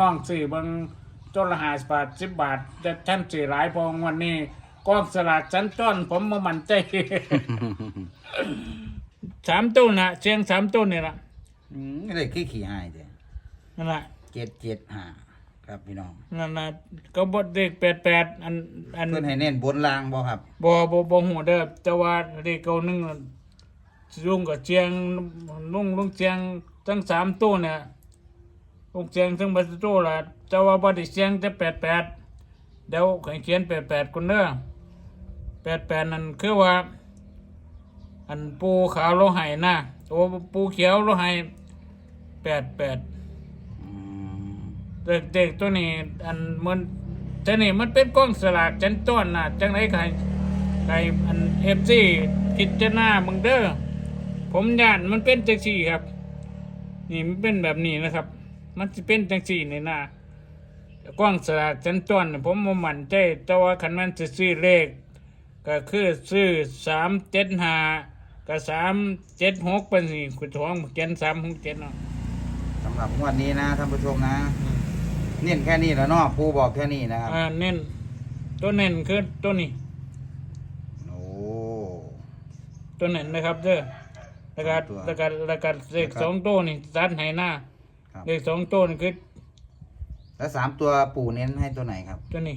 น้องๆซื้อเบิ่งจนละห้าสิบบาทสิบบาทแต่ท่านซื้อหลายพอวันนี้กองสลากชั้นต้นผมบ่มั่นใจ สามต้นนะเชียงสามต้นนี่ละอืมเลยคือขี่หายเด้นั่นแหละเจ็ดเจ็ดห้าครับพี่น้องนั่นนะก็บดเด็กแปดแปดอันอันเพิ่นให้เน้นบนล่างบ่ครับบ่บ่บ่หูเด้อแต่ว่าเด็กเก่าหนึงลุงกับเชียงลุงลุงเชียงทั้งสามตู้เนี่ย ลุงเชียงทั้งบัดตู้ละแต่ว่าบ่ได้เชียงแต่แปดแปดเดี๋ยวให้เขียนแปดแปดคนเด้อแปดแปดนั่นคือว่า อันปูขาวโลไห้นะโอ้ปูเขียวโลไห้แปดแปดอืมเด็กเด็กตัวนี้ อันมันจะนี่มันเป็นกล้องสลากจันต้นน่ะจังไรใครใครอันเอฟซีคิดจะหน้ามึงเด้อผมย่านมันเป็นจังสี่ครับ นี่มันเป็นแบบนี้นะครับ มันจะเป็นจังสี่ในหน้ากล้องสลากจันต้นน่ะผมบ่มั่นใจแต่ว่าคันมันจะซื้อเลข ก็คือซื้อสามเจ็ดห้ากับสามเจ็ดหกเป็นสี่ขุดทองเขียนสามหกเจ็ดเนาะสำหรับงวดนี้นะท่านผู้ชมนะ เน้นแค่นี้แล้วเนาะปูบอกแค่นี้นะครับอ่าเน้นตัวเน้นคือตัวนี้โอ้ตัวเน้นนะครับเด้อแล้วก็ตัวแล้วก็แล้วก็เลขนะครับสองตัวนี่ตัดให้หน้า ครับ เลขสองตัวนี่คือแล้วสามตัวปูเน้นให้ตัวไหนครับตัวนี้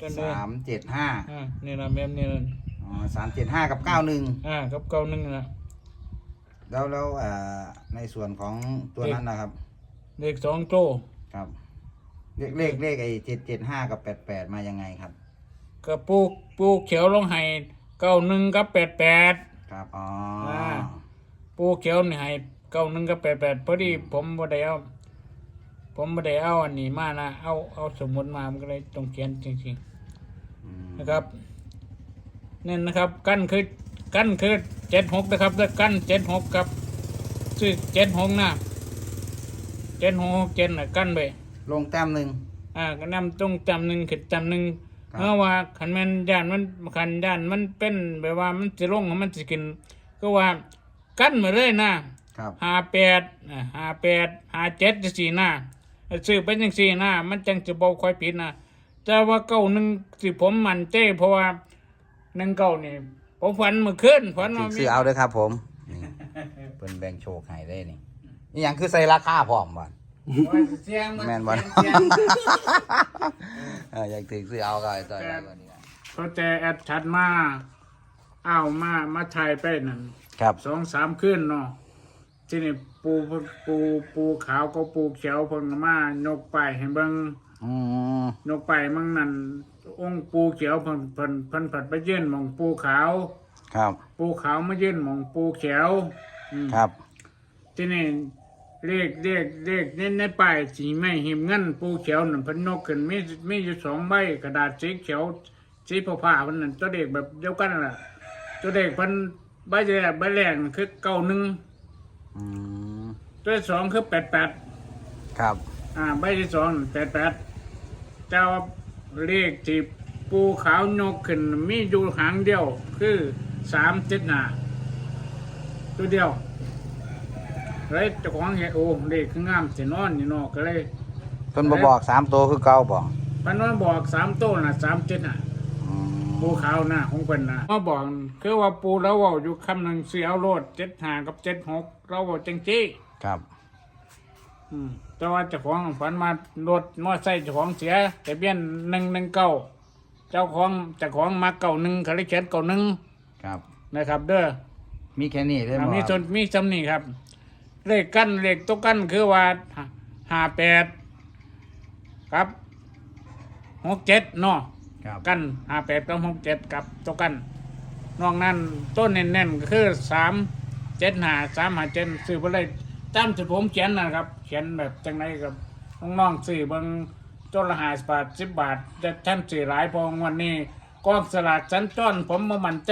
ตัวนี้สามเจ็ดห้าอ่านี่นะแม่นนี่นะอ๋อสามเจ็ดห้ากับเก้าหนึ่งอ่ากับเก้าหนึ่งนะแล้วแล้วเอ่อในส่วนของตัวนั้นนะครับ เลขสองตัวครับ เลขเลขเลขไอ้เจ็ดเจ็ดห้ากับแปดแปดมายังไงครับกับปูปูเขียวลงให้เก้าหนึ่งกับแปดแปดครับอ๋ออ่าปูเขียวนี่ให้ เก้าหนึ่งกับแปดแปดพอดีผมบ่ได้เอาผมบ่ได้เอาอันนี้มานะเอาเอาสมุดมามันก็เลยต้องเขียนจริงๆอืมนะครับนี่นะครับ กั้นคือกั้นคือเจ็ดหกนะครับแล้วกั้นเจ็ดหกครับซื้อเจ็ดหกนะเจ็ดหกเจ็ดน่ะกั้นไปลงแต้มหนึ่งอ่าก็นำตรงจำหนึ่งขึ้นจำหนึ่งครับเพราะว่าขันแมันย่านมันขันย่านมันเป็นแบบว่ามันจะลงมันจะกิน ก็ว่ากั้นมาเลยนะ ครับห้าแปดอ่าห้าแปดห้าเจ็ดจะสี่หน้าซื้อไปจังสี่หน้ามันจังจะบอกค่อยผิดนะแต่ว่าเก้าหนึ่งสิผมมันเจ้เพราะว่าหนึ่งเก้านี่ผมฝันเมื่อคืนฝันถึว่างมีซื้อเอาด้วยครับ ผมนี่เป็นแบ่งโชคให้ได้นี่นี่อย่างคือใส่ราคาพร้อมบ่อนเสียงแม่นบ่เสียง เอออยากถึงซื้อเอาก็ไอ้ต่อยได้กว่านี้นะเขาแต่แอดชัดมาอ้าวมา มาถ่ายไปนั่นครับสองสามคืนเนาะ ที่นี่ปูปูปูขาวก็ปูเขียวเพิ่งมานกไปให้เบิ่งอืมนกไปมั่งนั่นองค์ปูเขียวเพิ่นเพิ่นเพิ่นผัดไปยื่นหมองปูขาว ครับ ปูขาวมายื่นหมองปูเขียวอืม ครับที่นี่เลขเลขเลขเน้นในป้ายสีไม่หิมเงินปูเขียวนั่นเพันนกขึ้นมีมีอยู่สองใบกระดาษสีเขียวสีผ้าๆมันนั่นตัวเด็กแบบเดียวกันนั่นล่ะตัวเด็กเพันใบแรกใบแรกนั่นคือเก้าหนึ่ง อืมตัวที่สองคือแปดแปดครับ อ่าใบที่สองแปดแปดเจ้าเลขที่ปูขาวนกขึ้น มีอยู่หางเดียว คือสามเจ็ดหนาตัวเดียวเลยเจ้าของเห็นโอ้เลขคืองามสินอนอยู่เนอกก็เลย เพิ่นบ่บอกสามตัวคือเก่าบ่พันว่าบอกสามต้นนะสามเจ็ดน่ะอืม ปูขาวนะของเพิ่นนะมาบอกคือว่าปูแล้วเว่าอยู่คำหนึ่งเสียเอาโลดเจ็ดหากับเจ็ดหกเราบอกจังจี้ครับ อืมแต่ว่าเจ้าของฝันมารถมอไซค์เจ้าของเสียทะเบียนหนึ่งหนึ่งเก้าเจ้าของเจ้าของมาเก่าหนึ่งเขาเลยเขียนเก่าหนึ่งครับ นะครับ เด้อมีแค่นี้เลยอ่าบ่มีส่วนมีจำนี่ครับ เลขกั้นเลขตัวกั้นคือว่าห้าแปดครับหกเจ็ดเนาะ ครับกันหาแปดกับหกเจ็ดกับตัวกันนอกนั้นต้นแน่นๆก็คือสามเจ็ดหาสามหาเจ็ดซื้อไปเลยตามที่ผมเขียนนะครับเขียนแบบจังไรกับน้องๆซื้อบางต้นละห้าสิบบาทสิบบาทแต่ท่านซื้อหลายพอวันนี้กองสลากชั้นต้อนผมมามันใจ